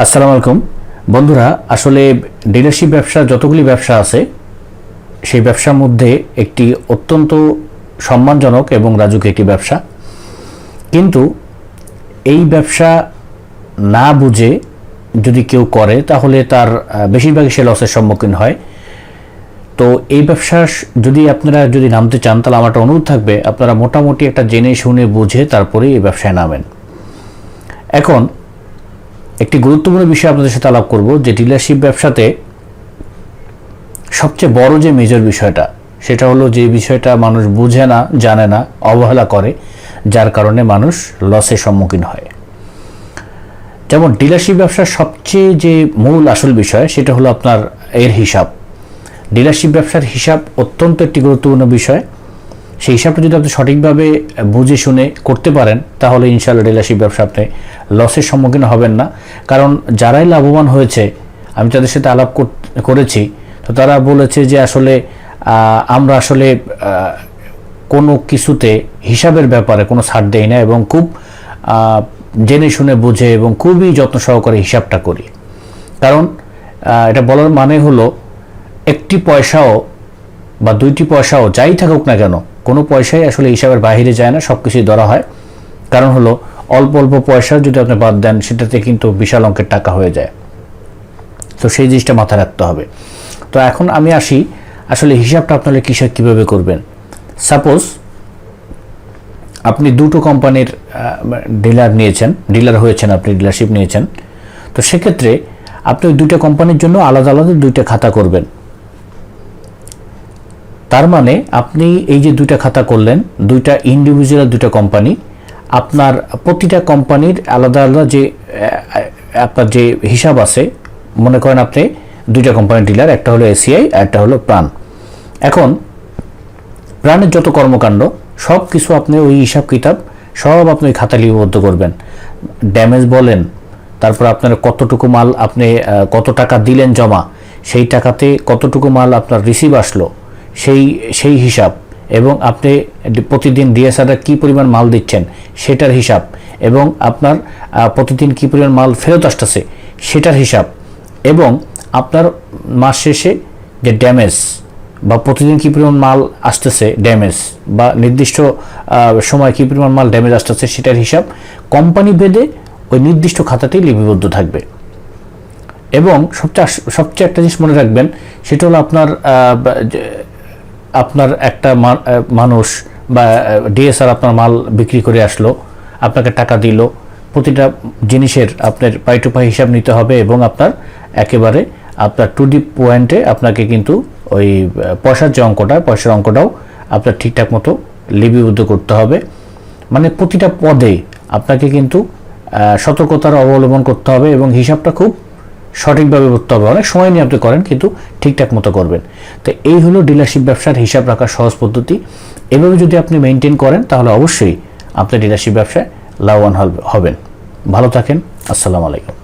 আসসালামু আলাইকুম। বন্ধুরা, আসলে ডিলারশিপ ব্যবসা যতগুলি ব্যবসা আছে, সেই ব্যবসার মধ্যে একটি অত্যন্ত সম্মানজনক এবং রাজুক একটি ব্যবসা। কিন্তু এই ব্যবসা না বুঝে যদি কেউ করে, তাহলে তার বেশিরভাগই সে লসের সম্মুখীন হয়। তো এই ব্যবসা যদি আপনারা যদি নামতে চান, তাহলে আমার একটা অনুরোধ থাকবে, আপনারা মোটামুটি একটা জেনে শুনে বুঝে তারপরে এই ব্যবসায় নামেন। এখন একটি গুরুত্বপূর্ণ বিষয় আপনাদের সাথে আলাপ করব, যে ডিলারশিপ ব্যবসাতে সবচেয়ে বড় যে মেজর বিষয়টা, সেটা হলো যে বিষয়টা মানুষ বুঝে না, জানে না, অবহেলা করে, যার কারণে মানুষ লসের সম্মুখীন হয়। যেমন ডিলারশিপ ব্যবসার সবচেয়ে যে মূল আসল বিষয়, সেটা হলো আপনার এর হিসাব। ডিলারশিপ ব্যবসার হিসাব অত্যন্ত একটি গুরুত্বপূর্ণ বিষয়। সেই হিসাবটা যদি আপনি সঠিকভাবে বুঝে শুনে করতে পারেন, তাহলে ইনশাআল্লাহ ডিলারশিপ ব্যবসা আপনি লসের সম্মুখীন হবেন না। কারণ যারাই লাভবান হয়েছে, আমি তাদের সাথে আলাপ কর- করেছি, তো তারা বলেছে যে আসলে আমরা আসলে কোনো কিছুতে হিসাবের ব্যাপারে কোনো ছাড় দেই না এবং খুব জেনে শুনে বুঝে এবং খুবই যত্ন সহকারে হিসাবটা করি। কারণ এটা বলার মানে হলো, একটি পয়সাও বা দুইটি পয়সাও যাই থাকুক না কেন কোনো পয়সাই আসলে হিসাবের বাইরে যায় না সব কিছুই ধরা হয়। কারণ হলো, অল্প অল্প পয়সা যদি আপনি বাদ দেন, সেটাতে কিন্তু বিশাল অঙ্কের টাকা হয়ে যায়। তো সেই জিনিসটা মাথায় রাখতে হবে। তো এখন আমি আসি, আসলে হিসাবটা আপনারা কিসের কীভাবে করবেন? সাপোজ আপনি দুটো কোম্পানির ডিলার নিয়েছেন, ডিলার হয়েছেন আপনি, ডিলারশিপ নিয়েছেন। তো সেক্ষেত্রে আপনি ওই দুইটা কোম্পানির জন্য আলাদা আলাদা দুইটা খাতা করবেন। তার মানে আপনি এই যে দুইটা খাতা করলেন, দুইটা ইন্ডিভিজুয়াল দুইটা কোম্পানি আপনার প্রতিটা কোম্পানির আলাদা আলাদা যে আপনার যে হিসাব আছে, মনে করেন আপনি দুইটা কোম্পানির ডিলার একটা হলো এসিআই আর একটা হলো প্রাণ। এখন, প্রাণের যত কর্মকাণ্ড সব কিছু আপনি ওই হিসাব কিতাব, সব আপনি খাতা লিপিবদ্ধ করবেন। ড্যামেজ বলেন, তারপর আপনার কতটুকু মাল আপনি কত টাকা দিলেন জমা, সেই টাকাতে কতটুকু মাল আপনার রিসিভ আসলো সেই সেই হিসাব। এবং আপনি প্রতিদিন ডিএসআররা কী পরিমাণ মাল দিচ্ছেন, সেটার হিসাব। এবং আপনার প্রতিদিন কী পরিমাণ মাল ফেরত আসতেছে, সেটার হিসাব। এবং আপনার মাস শেষে যে ড্যামেজ বা প্রতিদিন কী পরিমাণ মাল আসতেছে ড্যামেজ বা নির্দিষ্ট সময় কী পরিমাণ মাল ড্যামেজ আসতেছে সেটার হিসাব, কোম্পানি ভেদে ওই নির্দিষ্ট খাতাতেই লিপিবদ্ধ থাকবে। এবং সবচেয়ে সবচেয়ে একটা জিনিস মনে রাখবেন, সেটা হলো আপনার আপনার একটা মানুষ বা ডিএসআর আপনার মাল বিক্রি করে আসলো, আপনাকে টাকা দিল, প্রতিটা জিনিসের আপনার পাই টু পাই হিসাব নিতে হবে এবং আপনার একেবারে আপনার টু ডি পয়েন্টে আপনাকে কিন্তু ওই পয়সার যে অঙ্কটা, পয়সার অঙ্কটাও আপনার ঠিকঠাক মতো লিপিবদ্ধ করতে হবে। মানে প্রতিটা পদে আপনাকে কিন্তু সতর্কতার অবলম্বন করতে হবে এবং হিসাবটা খুব সঠিকভাবে করতে হবে অনেক সময় নিয়ে আপনি করেন, কিন্তু ঠিকঠাক মতো করবেন। তো এই হলো ডিলারশিপ ব্যবসার হিসাব রাখার সহজ পদ্ধতি। এভাবে যদি আপনি মেনটেন করেন, তাহলে অবশ্যই আপনার ডিলারশিপ ব্যবসায় লাভবান হবেন। ভালো থাকেন, আসসালামু আলাইকুম।